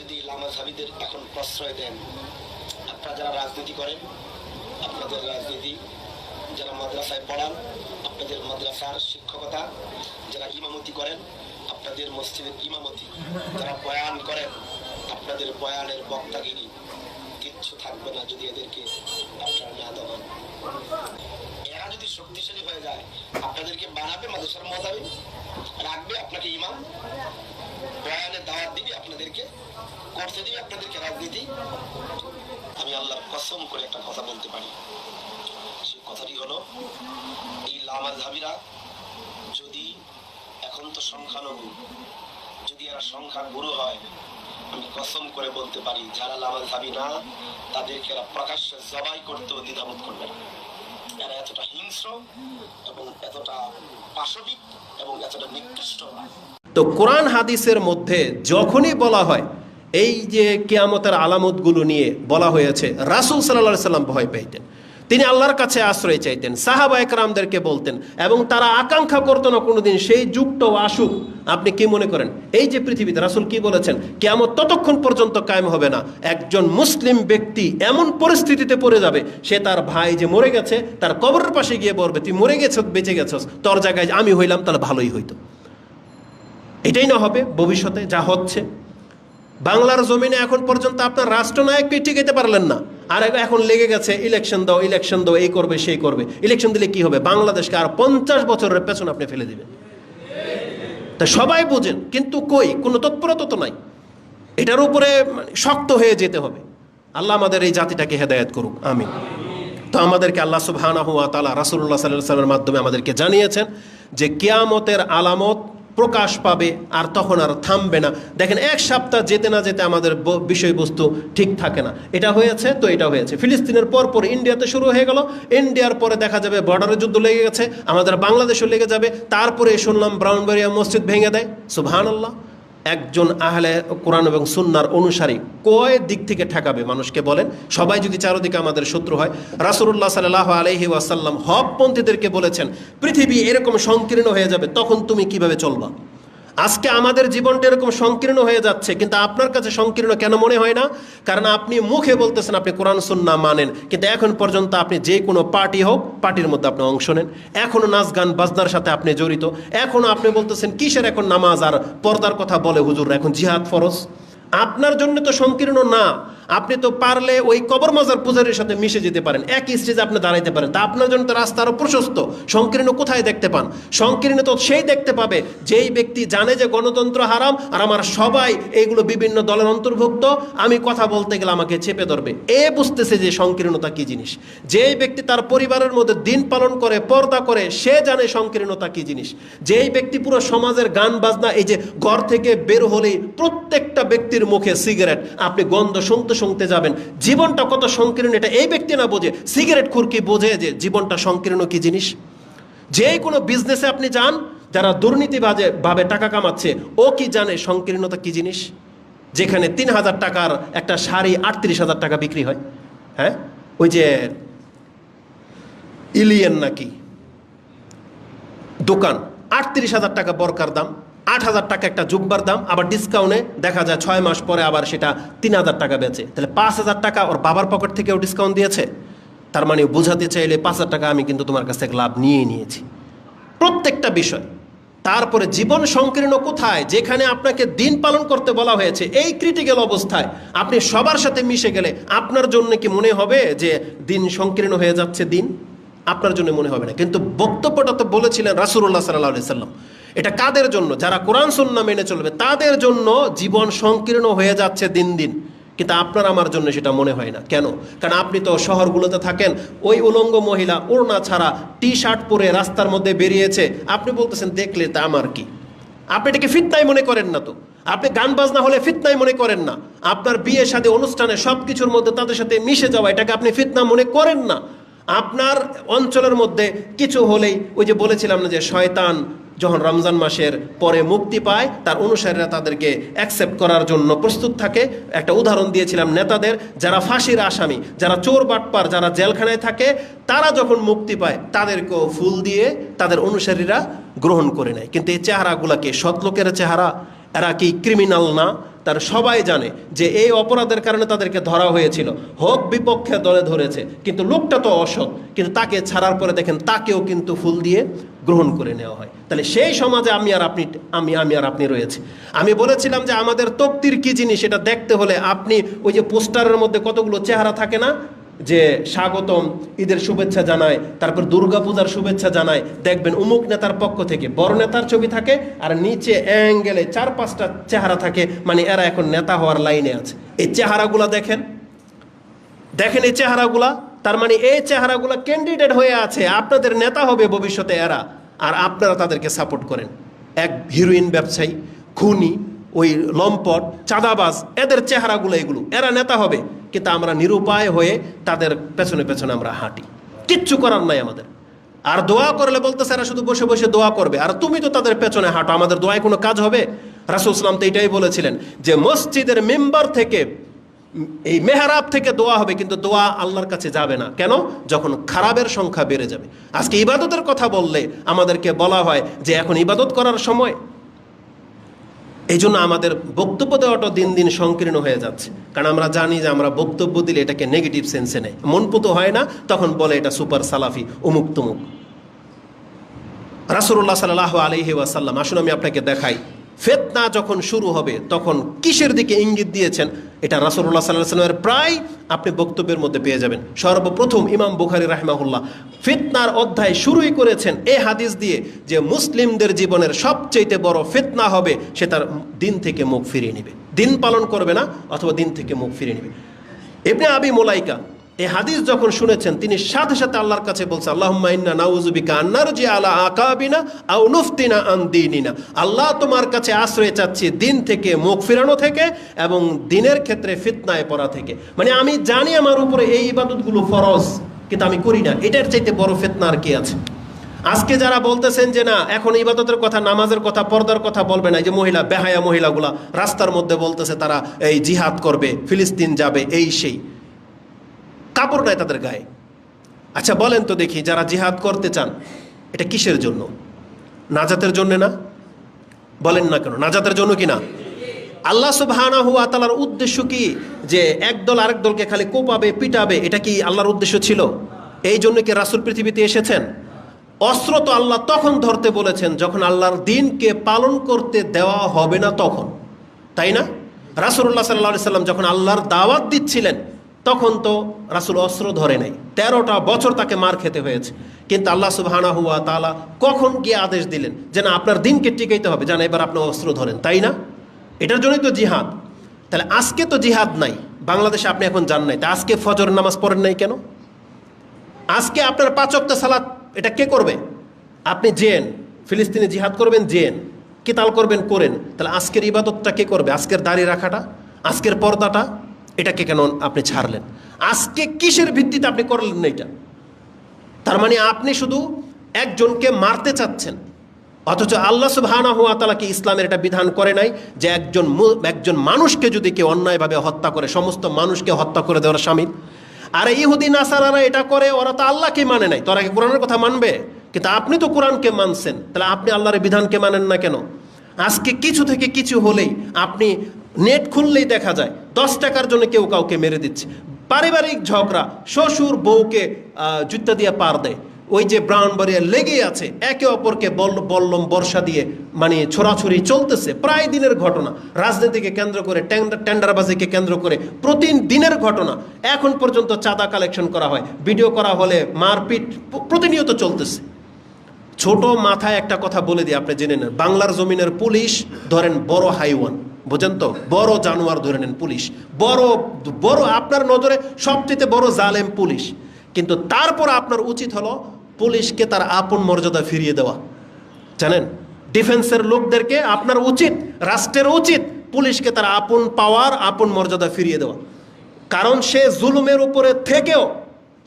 যদি লামা সাবিদের এখন প্রশ্রয় দেন। আপনারা যারা রাজনীতি করেন, আপনাদের রাজনীতি, যারা মাদ্রাসায় পড়ান, আপনাদের মাদ্রাসার শিক্ষকতা, যারা ইমামতি করেন, আপনাদের মসজিদের ইমামতি, যারা বয়ান করেন, আপনাদের বয়ানের বক্তাগিরি কিচ্ছু থাকবে না যদি এদেরকে আপনারা না দেওয়ান এরা যদি শক্তিশালী হয়ে যায়, আপনাদেরকে বানাবে, মাদ্রাসার মতাবে রাখবে আপনাকে ইমাম বয়ানের দাওয়াত দিবি আপনাদেরকে, করতে দিবি আপনাদেরকে রাজনীতি। আমি আল্লাহর কসম করে একটা কথা বলতে পারি। সেই কথাটি হলো, এই লামাধাবিরা যদি এখন তো সংখ্যালঘু, যদি এরা সংখ্যা গুরু হয়, আমি কসম করে বলতে পারি, যারা লামাধাবি না, তাদেরকে এরা প্রকাশ্যে জবাই করতেও দ্বিধাবোধ করবে না। এরা এতটা হিংস্র এবং এতটা পাশবিক এবং এতটা নিকৃষ্ট তো কোরআন হাদিসের মধ্যে যখনই বলা হয়, এই যে কেয়ামতের আলামতগুলো নিয়ে বলা হয়েছে, রাসুল সাল্লাহ সাল্লাম ভয় পেতেন। তিনি আল্লাহর কাছে আশ্রয় চাইতেন, সাহাবা একরামদেরকে বলতেন এবং তারা আকাঙ্ক্ষা করতো না কোনোদিন সেই যুগটাও আসুক। আপনি কি মনে করেন? এই যে পৃথিবীতে রাসুল কি বলেছেন? কেমন ততক্ষণ পর্যন্ত কায়েম হবে না। একজন মুসলিম ব্যক্তি এমন পরিস্থিতিতে পড়ে যাবে, সে তার ভাই যে মরে গেছে, তার কবরের পাশে গিয়ে বলবে, তুই মরে গেছ, বেঁচে গেছস, তোর জায়গায় আমি হইলাম, তাহলে ভালোই হইতো। এটাই না হবে, ভবিষ্যতে যা হচ্ছে। বাংলার জমিনে এখন পর্যন্ত আপনার রাষ্ট্রনায়ককে টিকাইতে পারলেন না। আর এখন লেগে গেছে, ইলেকশন দাও ইলেকশন দাও, এই করবে, সেই করবে। ইলেকশন দিলে কি হবে? বাংলাদেশকে আর পঞ্চাশ বছরের পেছনে আপনি ফেলে দিবেন। তা সবাই বোঝেন, কিন্তু কই? কোনো তৎপরতা তো নাই। এটার উপরে মানে শক্ত হয়ে যেতে হবে। আল্লাহ আমাদের এই জাতিটাকে হেদায়েত করুক। আমি তো আমাদেরকে আল্লাহ তালা রাসুল্লাহ সাল্লাহ সাল্লামের মাধ্যমে আমাদেরকে জানিয়েছেন যে কেয়ামতের আলামত প্রকাশ পাবে আর তখন আর থামবে না। দেখেন, এক সপ্তাহ যেতে না যেতে আমাদের বিষয়বস্তু ঠিক থাকে না। এটা হয়েছে, তো এটা হয়েছে। ফিলিস্তিনের পর পর ইন্ডিয়াতে শুরু হয়ে গেল। ইন্ডিয়ার পরে দেখা যাবে বর্ডারের যুদ্ধ লেগে গেছে, আমাদের বাংলাদেশও লেগে যাবে। তারপরে শুনলাম ব্রাউনবাড়িয়া মসজিদ ভেঙে দেয়। সুবহান আল্লাহ একজন আহলে কোরআন এবং সুন্নার অনুসারী কয় দিক থেকে ঠেকাবে মানুষকে বলেন? সবাই যদি চারোদিকে আমাদের শত্রু হয় রাসুল্লাহ সাল্লাহ আলহি ওয়াসাল্লাম হকপন্থীদেরকে বলেছেন, পৃথিবী এরকম সংকীর্ণ হয়ে যাবে, তখন তুমি কীভাবে চলবা? আজকে আমাদের জীবনটা এরকম সংকীর্ণ হয়ে যাচ্ছে, কিন্তু আপনার কাছে সংকীর্ণ কেন মনে হয় না? কারণ আপনি মুখে বলতেছেন আপনি কোরআন, সুন্না মানেন, কিন্তু এখন পর্যন্ত আপনি যে কোনো পার্টি হোক, পার্টির মধ্যে আপনি অংশ নেন। এখনও নাচ গান, বাজনার সাথে আপনি জড়িত। এখনও আপনি বলতেছেন, কিসের এখন নামাজ আর পর্দার কথা বলে হুজুর এখন জিহাদ ফরজ। আপনার জন্য তো সংকীর্ণ না। আপনি তো পারলে ওই কবর মাজার পূজারের সাথে মিশে যেতে পারেন। একই স্টেজে আপনি দাঁড়াইতে পারেন। তা আপনার জন্য তো রাস্তা আরও প্রশস্ত। সংকীর্ণ কোথায় দেখতে পান? সংকীর্ণ তো সেই দেখতে পাবে, যেই ব্যক্তি জানে যে গণতন্ত্র হারাম আর আমার সবাই এইগুলো বিভিন্ন দলের অন্তর্ভুক্ত। আমি কথা বলতে গেলে আমাকে চেপে ধরবে। এ বুঝতেছে যে সংকীর্ণতা কি জিনিস। যেই ব্যক্তি তার পরিবারের মধ্যে দিন পালন করে, পর্দা করে, সে জানে সংকীর্ণতা কি জিনিস। যেই ব্যক্তি পুরো সমাজের গান, বাজনা, এই যে ঘর থেকে বের হলেই প্রত্যেকটা ব্যক্তির মুখে সিগারেট, আপনি গন্ধ শুনতে শুনতে যাবেন। জীবনটা কত সংকীর্ণ, এটা এই ব্যক্তি না বোঝে। সিগারেট খুরকি বোঝে যে জীবনটা সংকীর্ণ কি জিনিস? যে কোনো বিজনেসে আপনি যান, যারা দুর্নীতিবাজে ভাবে টাকা কামাচ্ছে, ও কি জানে সংকীর্ণতা কি জিনিস? যেখানে তিন হাজার টাকার একটা শাড়ি আটত্রিশ হাজার টাকা বিক্রি হয়। হ্যাঁ? ওই যে ইলিয়েন নাকি? দোকান, আটত্রিশ হাজার টাকা বরকার দাম। আট হাজার টাকা একটা জুব্বার দাম, আবার ডিসকাউন্টে দেখা যায় ছয় মাস পরে আবার সেটা তিন হাজার টাকা বেচে। তাহলে পাঁচ হাজার টাকা ওর বাবার পকেট থেকেও ডিসকাউন্ট দিয়েছে। তার মানে বোঝাতে চাইলে পাঁচ হাজার টাকা আমি কিন্তু তোমার কাছ থেকে লাভ নিয়ে নিয়েছি। প্রত্যেকটা বিষয়। তারপরে জীবন সংকীর্ণ কোথায়? যেখানে আপনাকে দিন পালন করতে বলা হয়েছে, এই ক্রিটিক্যাল অবস্থায় আপনি সবার সাথে মিশে গেলে আপনার জন্য কি মনে হবে যে দিন সংকীর্ণ হয়ে যাচ্ছে দিন? আপনার জন্য মনে হবে না। কিন্তু বক্তব্যটা তো বলেছিলেন রাসুল্লাহ সাল্লাহ সাল্লাম। এটা কাদের জন্য? যারা কোরআন সন্না মেনে চলবে, তাদের জন্য জীবন সংকীর্ণ হয়ে যাচ্ছে দিন দিন। কিন্তু আপনার আমার জন্য সেটা মনে হয় না। কেন? কারণ আপনি তো শহরগুলোতে থাকেন, ওই উলঙ্গ মহিলা ওড়না ছাড়া টি শার্ট পরে রাস্তার মধ্যে বেরিয়েছে। আপনি বলতেছেন, দেখলে তা আমার কি? আপনি এটাকে ফিতনাই মনে করেন না তো। আপনি গান বাজনা হলে ফিতনাই মনে করেন না। আপনার বিয়ের সাথে অনুষ্ঠানে সব কিছুর মধ্যে তাদের সাথে মিশে যাওয়া, এটাকে আপনি ফিতনা মনে করেন না। আপনার অঞ্চলের মধ্যে কিছু হলেই ওই যে বলেছিলাম না যে শয়তান যখন রমজান মাসের পরে মুক্তি পায়, তার অনুসারীরা তাদেরকে অ্যাকসেপ্ট করার জন্য প্রস্তুত থাকে। একটা উদাহরণ দিয়েছিলাম নেতাদের, যারা ফাঁসির আসামি, যারা চোর বাটপার, যারা জেলখানায় থাকে, তারা যখন মুক্তি পায়, তাদেরকেও ফুল দিয়ে তাদের অনুসারীরা গ্রহণ করে নেয়। কিন্তু এই চেহারাগুলোকে সৎলোকের চেহারা? এরা কি ক্রিমিনাল না? তার সবাই জানে যে এই অপরাধের কারণে তাদেরকে ধরা হয়েছিল। হোক বিপক্ষে দলে ধরেছে, কিন্তু লোকটা তো অসৎ। কিন্তু তাকে ছাড়ার পরে দেখেন তাকেও কিন্তু ফুল দিয়ে গ্রহণ করে নেওয়া হয়। তাহলে সেই সমাজে আমি আর আপনি, আমি আমি আর আপনি রয়েছে। আমি বলেছিলাম যে আমাদের তক্তির কি জিনিস এটা দেখতে হলে আপনি ওই যে পোস্টারের মধ্যে কতগুলো চেহারা থাকে না যে স্বাগতম, ঈদের শুভেচ্ছা জানায়, তারপর দুর্গাপূজার শুভেচ্ছা জানায়। দেখবেন উমুক নেতার পক্ষ থেকে বড় নেতার ছবি থাকে, আর নিচে অ্যাঙ্গেলে চার পাঁচটা চেহারা থাকে মানে এরা এখন নেতা হওয়ার লাইনে আছে। এই চেহারাগুলা দেখেন। দেখেন এই চেহারাগুলা, তার মানে এই চেহারাগুলা ক্যান্ডিডেট হয়ে আছে, আপনাদের নেতা হবে ভবিষ্যতে এরা, আর আপনারা তাদেরকে সাপোর্ট করেন। এক হিরোইন ব্যবসায়ী, খুনি ওই লম্পট, চাঁদাবাজ, এদের চেহারাগুলো এগুলো। এরা নেতা হবে, কিন্তু আমরা নিরুপায় হয়ে তাদের পেছনে পেছনে আমরা হাঁটি। কিচ্ছু করার নাই আমাদের। আর দোয়া করলে বলতেছে, এরা শুধু বসে বসে দোয়া করবে। আর তুমি তো তাদের পেছনে হাঁটো, আমাদের দোয়ায় কোনো কাজ হবে? রাসুল ইসলাম তো এটাই বলেছিলেন যে, মসজিদের মেম্বার থেকে, এই মেহরাব থেকে দোয়া হবে, কিন্তু দোয়া আল্লাহর কাছে যাবে না। কেন? যখন খারাপের সংখ্যা বেড়ে যাবে। আজকে ইবাদতের কথা বললে আমাদেরকে বলা হয় যে, এখন ইবাদত করার সময়। এই জন্য আমাদের বক্তব্য দেওয়াটা দিন দিন সংকীর্ণ হয়ে যাচ্ছে। কারণ আমরা জানি যে আমরা বক্তব্য দিলে এটাকে নেগেটিভ সেন্সে নেয়। মনপুত হয় না, তখন বলে এটা সুপার সালাফি অমুক তমুক রাসুল্লাহ সাল্লাহ আলহি ওয়াসাল্লাম, আসুন আমি আপনাকে দেখাই। ফেতনা যখন শুরু হবে, তখন কিসের দিকে ইঙ্গিত দিয়েছেন? এটা রাসুল্লাহ সাল্লাহ সাল্লামের প্রায় আপনি বক্তব্যের মধ্যে পেয়ে যাবেন। সর্বপ্রথম ইমাম বুখারি রাহমাহুল্লাহ ফিতনার অধ্যায় শুরুই করেছেন এ হাদিস দিয়ে যে মুসলিমদের জীবনের সবচেয়ে বড় ফিতনা হবে, সে তার দিন থেকে মুখ ফিরিয়ে নেবে। দিন পালন করবে না, অথবা দিন থেকে মুখ ফিরিয়ে নেবে। এমনি আবি মোলাইকা এই হাদিস যখন শুনেছেন, তিনি সাথে সাথে আল্লাহর কাছে বলছে, আল্লাহুম্মা ইন্না নাউযুবিকা আন্নার জি আলা আকাবিনা নুফতিনা আন আল্লাহ তোমার কাছে আশ্রয় চাচ্ছি দিন থেকে, মুখ ফিরানো থেকে এবং দিনের ক্ষেত্রে ফিতনায় পড়া থেকে। মানে আমি জানি আমার উপরে এই ইবাদতগুলো ফরজ, কিন্তু আমি করি না। এটার চাইতে বড় ফিতনা আর কি আছে? আজকে যারা বলতেছেন যে, না, এখন ইবাদতের কথা, নামাজের কথা, পর্দার কথা বলবে না যে মহিলা, বেহায়া মহিলাগুলা রাস্তার মধ্যে বলতেছে তারা, এই জিহাদ করবে, ফিলিস্তিন যাবে, এই সেই। কাপড় নাই তাদের গায়ে। আচ্ছা বলেন তো দেখি যারা জিহাদ করতে চান, এটা কিসের জন্য? নাজাতের জন্য না? বলেন না কেন? নাজাতের জন্য কি না? আল্লাহ সুবহানা হুয়া তালার উদ্দেশ্য কি? যে একদল আরেক দলকে খালি কোপাবে, পিটাবে, এটা কি আল্লাহর উদ্দেশ্য ছিল? এই জন্য কি রাসুল পৃথিবীতে এসেছেন? অস্ত্র তো আল্লাহ তখন ধরতে বলেছেন, যখন আল্লাহর দিনকে পালন করতে দেওয়া হবে না তখন। তাই না? রাসুল্লাহ সাল্লাহ সাল্লাম যখন আল্লাহর দাওয়াত দিচ্ছিলেন তখন তো রাসুল অস্ত্র ধরে নাই তেরোটা বছর তাকে মার খেতে হয়েছে। কিন্তু আল্লাহ সুবহানা হুয়া তালা কখন গিয়ে আদেশ দিলেন যে, না, আপনার দিনকে টিকাইতে হবে। যেন এবার আপনি অস্ত্র ধরেন। তাই না? এটার জন্যই তো জিহাদ। তাহলে আজকে তো জিহাদ নাই। বাংলাদেশে আপনি এখন যান নাই। তা আজকে ফজর নামাজ পড়েন নাই কেন? আজকে আপনার পাঁচকটা সালাত, এটা কে করবে? আপনি জেন ফিলিস্তিনে জিহাদ করবেন জেন কিতাল করবেন, করেন। তাহলে আজকের ইবাদতটা কে করবে? আজকের দাড়ি রাখাটা? আজকের পর্দাটা? এটাকে কেন আপনি ছাড়লেন? আজকে কিসের ভিত্তিতে আপনি করলেন না এটা? তার মানে আপনি শুধু একজনকে মারতে চাচ্ছেন, অথচ আল্লাহ সুবহানা হুয়া তালাকে ইসলামের এটা বিধান করে নাই যে একজন একজন মানুষকে যদি কেউ অন্যায়ভাবে হত্যা করে, সমস্ত মানুষকে হত্যা করে দেওয়ার স্বামী আর ইহুদি নাসারারা এটা করে, ওরা তো আল্লাহকে মানে নাই। তোরা কি কোরআনের কথা মানবে? কিন্তু আপনি তো কোরআনকে মানছেন। তাহলে আপনি আল্লাহরের বিধানকে মানেন না কেন? আজকে কিছু থেকে কিছু হলেই আপনি নেট খুললেই দেখা যায় দশ টাকার জন্য কেউ কাউকে মেরে দিচ্ছে। পারিবারিক ঝগড়া, শ্বশুর বউকে জুতা দিয়ে পার দেয়। ওই যে ব্রাউন ব্রাউনবাড়িয়া লেগে আছে, একে অপরকে বল, বল্লম বর্ষা দিয়ে মানে ছোড়াছড়ি চলতেছে, প্রায় দিনের ঘটনা। রাজনীতিকে কেন্দ্র করে টেন্ডার টেন্ডারবাজিকে কেন্দ্র করে প্রতিদিনের ঘটনা। এখন পর্যন্ত চাঁদা কালেকশন করা হয় ভিডিও করা হলে মারপিট প্রতিনিয়ত চলতেছে। ছোট মাথায় একটা কথা বলে দিই, আপনি জেনে নেন। বাংলার জমিনের পুলিশ, ধরেন বড় হাইওয়ান, বুঝেন তো? বড় জানোয়ার ধরে নেন পুলিশ। বড় বড় আপনার নজরে সবচেয়ে বড় জালেম পুলিশ। কিন্তু তারপর আপনার উচিত হলো পুলিশকে তার আপন মর্যাদা ফিরিয়ে দেওয়া। জানেন? ডিফেন্সের লোকদেরকে আপনার উচিত, রাষ্ট্রের উচিত পুলিশকে তার আপন পাওয়ার, আপন মর্যাদা ফিরিয়ে দেওয়া। কারণ সে জুলুমের উপরে থেকেও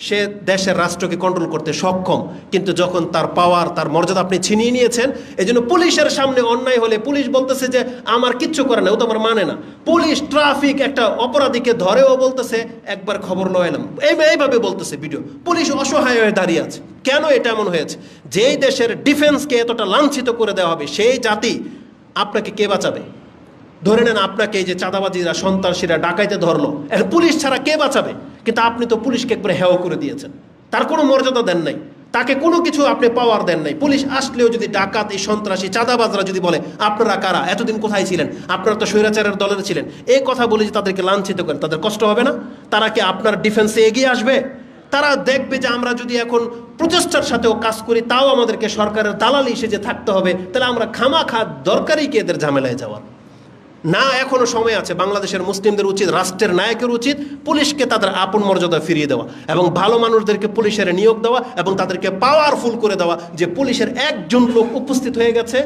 সে দেশের রাষ্ট্রকে কন্ট্রোল করতে সক্ষম। কিন্তু যখন তার পাওয়ার তার মর্যাদা আপনি ছিনিয়ে নিয়েছেন এই জন্য পুলিশের সামনে অন্যায় হলে পুলিশ বলতেছে যে, আমার কিচ্ছু করে না। ও তো আমার মানে না। পুলিশ ট্রাফিক একটা অপরাধীকে ধরেও বলতেছে, একবার খবর লয়ালাম এই, এইভাবে বলতেছে ভিডিও পুলিশ অসহায় হয়ে দাঁড়িয়ে আছে। কেন এটা এমন হয়েছে? যেই দেশের ডিফেন্সকে এতটা লাঞ্ছিত করে দেওয়া হবে, সেই জাতি আপনাকে কে বাঁচাবে? ধরে নেন আপনাকে এই যে চাঁদাবাজিরা, সন্ত্রাসীরা ডাকাইতে ধরলো। এখন পুলিশ ছাড়া কে বাঁচাবে? কিন্তু আপনি তো পুলিশকে একবারে হেও করে দিয়েছেন। তার কোনো মর্যাদা দেন নাই। তাকে কোনো কিছু আপনি পাওয়ার দেন নাই। পুলিশ আসলেও যদি ডাকাত, এই সন্ত্রাসী, চাঁদাবাজরা যদি বলে, আপনারা কারা? এতদিন কোথায় ছিলেন? আপনারা তো স্বৈরাচারের দলের ছিলেন। এই কথা বলে যে তাদেরকে লাঞ্ছিত করেন, তাদের কষ্ট হবে না। তারা কি আপনার ডিফেন্সে এগিয়ে আসবে? তারা দেখবে যে আমরা যদি এখন প্রচেষ্টার সাথেও কাজ করি, তাও আমাদেরকে সরকারের দালালি সেজে থাকতে হবে। তাহলে আমরা খামা খা দরকারই কি এদের ঝামেলায় যাওয়ার? না, এখনও সময় আছে। বাংলাদেশের মুসলিমদের উচিত, রাষ্ট্রের নায়কের উচিত পুলিশকে তাদের আপন মর্যাদা ফিরিয়ে দেওয়া এবং ভালো মানুষদেরকে পুলিশের নিয়োগ দেওয়া এবং তাদেরকে পাওয়ারফুল করে দেওয়া যে পুলিশের একজন লোক উপস্থিত হয়ে গেছে,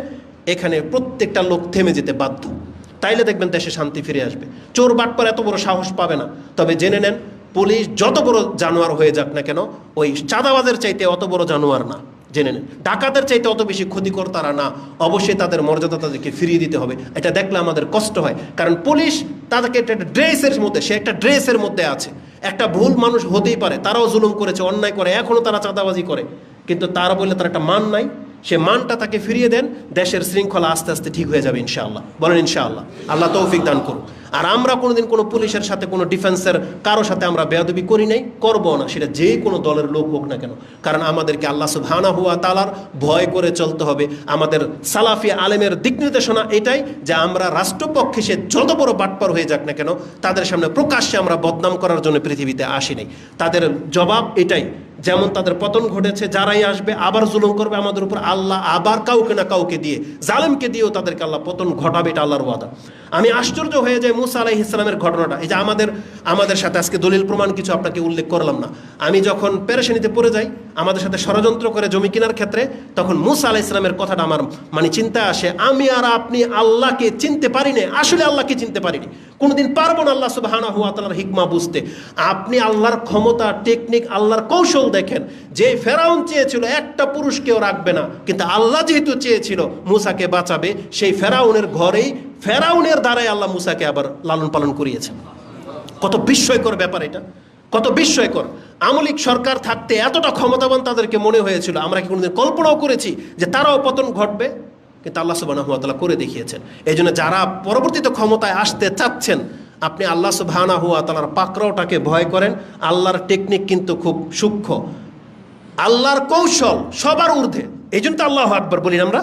এখানে প্রত্যেকটা লোক থেমে যেতে বাধ্য। তাইলে দেখবেন দেশে শান্তি ফিরে আসবে। চোর বাটপার এত বড় সাহস পাবে না। তবে জেনে নেন, পুলিশ যত বড় জানোয়ার হয়ে যাক না কেন, ওই চাঁদাবাজের চাইতে অত বড় জানোয়ার না। জেনে নেন। ডাকাতের চাইতে অত বেশি ক্ষতিকর তারা না। অবশ্যই তাদের মর্যাদা তাদেরকে ফিরিয়ে দিতে হবে। এটা দেখলে আমাদের কষ্ট হয়। কারণ পুলিশ তাদেরকে একটা ড্রেসের মধ্যে, সে একটা ড্রেসের মধ্যে আছে। একটা ভুল মানুষ হতেই পারে। তারাও জুলুম করেছে, অন্যায় করে। এখনও তারা চাঁদাবাজি করে। কিন্তু তারা বললে তার একটা মান নাই। সে মানটা তাকে ফিরিয়ে দেন, দেশের শৃঙ্খলা আস্তে আস্তে ঠিক হয়ে যাবে ইনশাআল্লাহ। বলেন ইনশাআল্লাহ। আল্লাহ তৌফিক দান করুন আর আমরা কোনোদিন কোনো পুলিশের সাথে, কোনো ডিফেন্সের কারও সাথে আমরা বেয়াদবি করি নাই, করব না। সেটা যে কোনো দলের লোক হোক না কেন। কারণ আমাদেরকে আল্লাহ সুবহানা হুয়া তালার ভয় করে চলতে হবে। আমাদের সালাফি আলেমের দিক নির্দেশনা এটাই যে আমরা রাষ্ট্রপক্ষে সে যত বড় বাটপার হয়ে যাক না কেন, তাদের সামনে প্রকাশ্যে আমরা বদনাম করার জন্য পৃথিবীতে আসি নাই। তাদের জবাব এটাই যেমন তাদের পতন ঘটেছে, যারাই আসবে আবার জুলুম করবে আমাদের উপর। আল্লাহ আবার কাউকে না কাউকে দিয়ে, জালেমকে দিয়েও তাদেরকে আল্লাহ পতন ঘটাবে, এটা আল্লাহর ওয়াদা। আমি আশ্চর্য হয়ে যাই মুসা আলাহ ইসলামের ঘটনাটা। এই যে আমাদের আমাদের সাথে আজকে দলিল প্রমাণ কিছু আপনাকে উল্লেখ করলাম না। আমি যখন পেরেশানিতে পড়ে যাই, আমাদের সাথে ষড়যন্ত্র করে জমি কেনার ক্ষেত্রে, তখন মুসা আলাহ ইসলামের কথাটা আমার মানে চিন্তায় আসে, আমি আর আপনি আল্লাহকে চিনতে পারিনি আসলে আল্লাহকে চিনতে পারিনি। কোনোদিন পারব না আল্লাহ সুবাহানা হুয়া তালার হিকমা বুঝতে। আপনি আল্লাহর ক্ষমতা, টেকনিক, আল্লাহর কৌশল দেখেন, যে ফেরাউন চেয়েছিল একটা পুরুষকেও রাখবে না, কিন্তু আল্লাহ যেহেতু চেয়েছিল, মুসাকে বাঁচাবে, সেই ফেরাউনের ঘরেই, ফেরাউনের দ্বারাই আল্লাহ মুসাকে আবার লালন পালন করিয়েছেন। কত বিস্ময়কর ব্যাপার এটা। কত বিস্ময়কর। আমলিক সরকার থাকতে এতটা ক্ষমতাবান তাদেরকে মনে হয়েছিল। আমরা কি কোনোদিন কল্পনাও করেছি যে তারাও পতন ঘটবে? কিন্তু আল্লাহ সুবাহ করে দেখিয়েছেন। এই জন্য যারা পরবর্তীতে ক্ষমতায় আসতে চাচ্ছেন, আপনি আল্লাহ সুবাহানা হুয়া তালার পাকড়াওটাকে ভয় করেন। আল্লাহর টেকনিক কিন্তু খুব সূক্ষ্ম। আল্লাহর কৌশল সবার ঊর্ধ্বে। এই জন্য তো আল্লাহ আকবর বলি আমরা।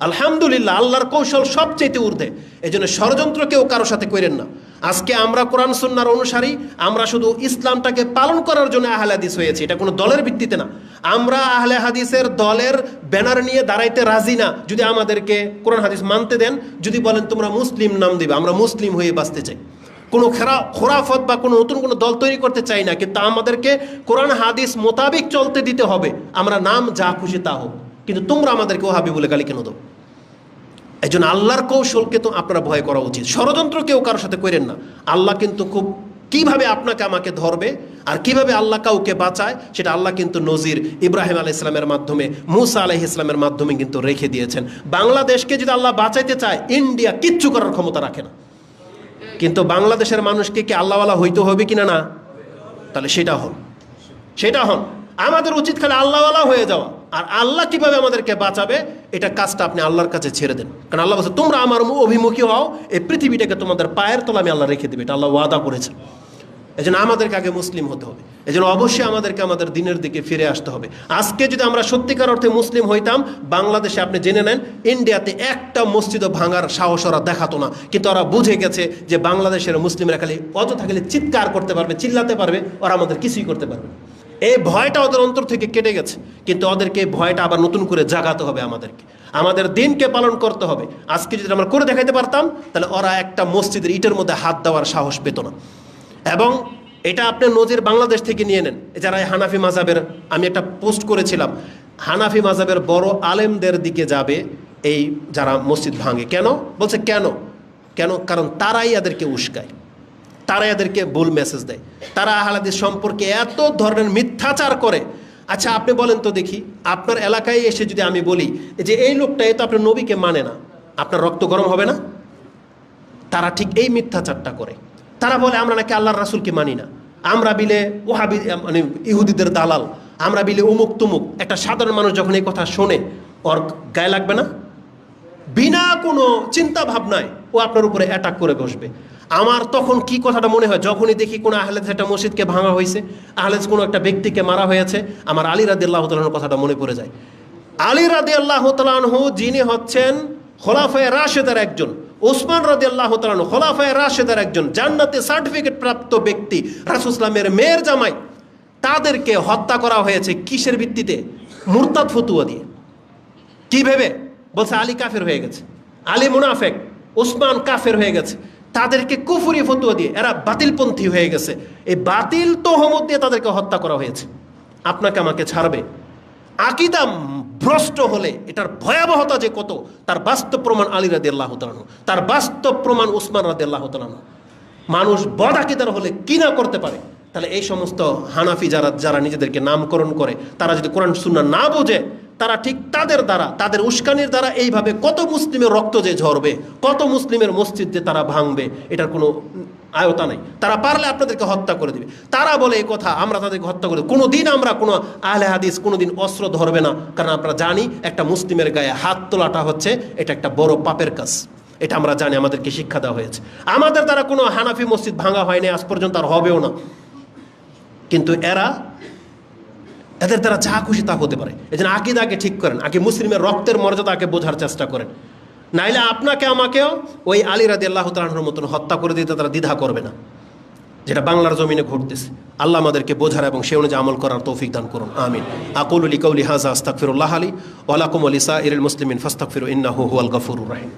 আলহামদুলিল্লাহ, আল্লাহর কৌশল সবচেয়ে ঊর্ধ্বে। এই জন্য ষড়যন্ত্র কেউ কারোর সাথে করেন না। আজকে আমরা কোরআন সুন্নার অনুসারী, আমরা শুধু ইসলামটাকে পালন করার জন্য আহলে হাদিস হয়েছি। এটা কোনো দলের ভিত্তিতে না। আমরা আহলে হাদিসের দলের ব্যানার নিয়ে দাঁড়াইতে রাজি না। যদি আমাদেরকে কোরআন হাদিস মানতে দেন, যদি বলেন, তোমরা মুসলিম নাম দিবে, আমরা মুসলিম হয়ে বাঁচতে চাই। কোনো খেরা, খোরাফত বা কোনো নতুন কোনো দল তৈরি করতে চাই না, কিন্তু আমাদেরকে কোরআন হাদিস মোতাবিক চলতে দিতে হবে। আমরা নাম যা খুশি তা হোক। কিন্তু তোমরা আমাদেরকে ওহাবি বলে গালি কেন দাও? এই জন্য আল্লাহর কৌশলকে তো আপনার ভয় করা উচিত। ষড়যন্ত্র কেউ কারোর সাথে করেন না। আল্লাহ কিন্তু খুব কীভাবে আপনাকে, আমাকে ধরবে আর কীভাবে আল্লাহ কাউকে বাঁচায়, সেটা আল্লাহ কিন্তু নজির ইব্রাহিম আলাহ ইসলামের মাধ্যমে, মুসা আলাহ ইসলামের মাধ্যমে কিন্তু রেখে দিয়েছেন। বাংলাদেশকে যদি আল্লাহ বাঁচাইতে চায়, ইন্ডিয়া কিচ্ছু করার ক্ষমতা রাখে না। কিন্তু বাংলাদেশের মানুষকে কি আল্লাহওয়ালা হইতে হবে কিনা না? তাহলে সেটা হন। সেটা হন। আমাদের উচিত খালি আল্লাহওয়ালা হয়ে যাওয়া। আর আল্লাহ কীভাবে আমাদেরকে বাঁচাবে এটা কাজটা আপনি আল্লাহর কাছে ছেড়ে দেন। কারণ আল্লাহ বলছে, তোমরা আমার অভিমুখী হও, এই পৃথিবীটাকে তোমাদের পায়ের তলা আমি আল্লাহ রেখে দেবে। এটা আল্লাহ ওয়াদা করেছে এই জন্য আমাদেরকে আগে মুসলিম হতে হবে। এই জন্য অবশ্যই আমাদেরকে আমাদের দিনের দিকে ফিরে আসতে হবে। আজকে যদি আমরা সত্যিকার অর্থে মুসলিম হইতাম, বাংলাদেশে আপনি জেনে নেন, ইন্ডিয়াতে একটা মসজিদও ভাঙার সাহস ওরা দেখাতো না। কিন্তু ওরা বুঝে গেছে যে বাংলাদেশের মুসলিমরা খালি অযথা থাকলে চিৎকার করতে পারবে, চিল্লাতে পারবে, ওরা আমাদের কিছুই করতে পারবে। এই ভয়টা ওদের অন্তর থেকে কেটে গেছে। কিন্তু ওদেরকে এই ভয়টা আবার নতুন করে জাগাতে হবে আমাদেরকে। আমাদের দিনকে পালন করতে হবে। আজকে যদি আমরা করে দেখাইতে পারতাম, তাহলে ওরা একটা মসজিদের ইটের মধ্যে হাত দেওয়ার সাহস পেত না। এবং এটা আপনি নজির বাংলাদেশ থেকে নিয়ে নেন। যারা হানাফি মাজাবের আমি একটা পোস্ট করেছিলাম, হানাফি মাজাবের বড় আলেমদের দিকে যাবে এই যারা মসজিদ ভাঙে। কেন? বলছে কেন? কেন? কারণ তারাই এদেরকে উস্কায়। তারা এদেরকে ভুল মেসেজ দেয়। তারা আহলাদিস সম্পর্কে এত ধরনের মিথ্যাচার করে। আচ্ছা আপনি বলেন তো দেখি, আপনার এলাকায় এসে যদি আমি বলি যে এই লোকটা এ তো আপনার নবীকে মানে না, আপনার রক্ত গরম হবে না? তারা ঠিক এই মিথ্যাচারটা করে। তারা বলে, আমরা নাকি আল্লাহর রাসুলকে মানি না। আমরা বিলে ওহাবি মানে ইহুদিদের দালাল। আমরা বিলে উমুক তুমুক। একটা সাধারণ মানুষ যখন এই কথা শোনে, ওর গায়ে লাগবে না? বিনা কোনো চিন্তা ভাবনায় ও আপনার উপরে অ্যাটাক করে বসবে। আমার তখন কি কথাটা মনে হয়? যখনই দেখি কোনো আহলেদ একটা মসজিদকে ভাঙা হয়েছে আহলেদ কোনো একটা ব্যক্তিকে মারা হয়েছে, আমার আলী রাদি আল্লাহ তালাহর কথাটা মনে পড়ে যায়। আলী রাদি আল্লাহ তালাহু যিনি হচ্ছেন খোলাফায় রাশেদার একজন, ওসমান রাদি আল্লাহ তালাহু খোলাফায় রাশেদার একজন, জান্নাতে সার্টিফিকেট প্রাপ্ত ব্যক্তি রাসুসলামের মেয়ের জামাই, তাদেরকে হত্যা করা হয়েছে কিসের ভিত্তিতে? মুরতাদ ফতুয়া দিয়ে। কি ভেবে? বলছে, আলী কাফের হয়ে গেছে। আলী মুনাফেক, ওসমান কাফের হয়ে গেছে। তাদেরকে কুফুরি ফতুয়া দিয়ে, এরা বাতিলপন্থী হয়ে গেছে। এই বাতিল তোহমত দিয়ে তাদেরকে হত্যা করা হয়েছে। আপনাকে আমাকে ছাড়বে। আকিদা ভ্রষ্ট হলে, এটার ভয়াবহতা যে কত, তার বাস্তব প্রমাণ আলী রাদি আল্লাহ তালানো তার বাস্তব প্রমাণ উসমান রাদি আল্লাহ তালানো মানুষ বদ আকিদার হলে কি না করতে পারে? তাহলে এই সমস্ত হানাফি যারা যারা নিজেদেরকে নামকরণ করে, তারা যদি কোরআন সুন্না না বোঝে তারা ঠিক তাদের দ্বারা, তাদের উস্কানির দ্বারা এইভাবে কত মুসলিমের রক্ত যে ঝরবে, কত মুসলিমের মসজিদ যে তারা ভাঙবে, এটার কোনো আয়তা নাই। তারা পারলে আপনাদেরকে হত্যা করে দিবে। তারা বলে এই কথা, আমরা তাদেরকে হত্যা করে। কোনো দিন আমরা কোনো আহলে হাদিস কোনো দিন অস্ত্র ধরবে না। কারণ আমরা জানি একটা মুসলিমের গায়ে হাত তোলাটা হচ্ছে, এটা একটা বড় পাপের কাজ। এটা আমরা জানি, আমাদেরকে শিক্ষা দেওয়া হয়েছে। আমাদের দ্বারা কোনো হানাফি মসজিদ ভাঙা হয়নি, আজ পর্যন্ত আর হবেও না। কিন্তু এরা এদের দ্বারা যা খুশি তা হতে পারে। এই জন্য আকিদা আগে ঠিক করেন, আগে মুসলিমের রক্তের মর্যাদা আগে বোঝার চেষ্টা করেন। নাইলে আপনাকে, আমাকেও ওই আলী রাদি আল্লাহ তালাহর মতন হত্যা করে দিতে তারা দ্বিধা করবে না। যেটা বাংলার জমিনে ঘটতেছে। আল্লাহ আমাদেরকে বোঝার এবং সে অনুযায়ী আমল করার তৌফিক দান করুন। আমিন। আকুল আলী কৌলি হাজা আস্তাকফিরুল্লাহ আলী ওয়ালাকুম আলিসা ইরুল মুসলিমিন ফাস্তাকফিরু ইন্নাহু হুয়াল গফুরুর রাহিম।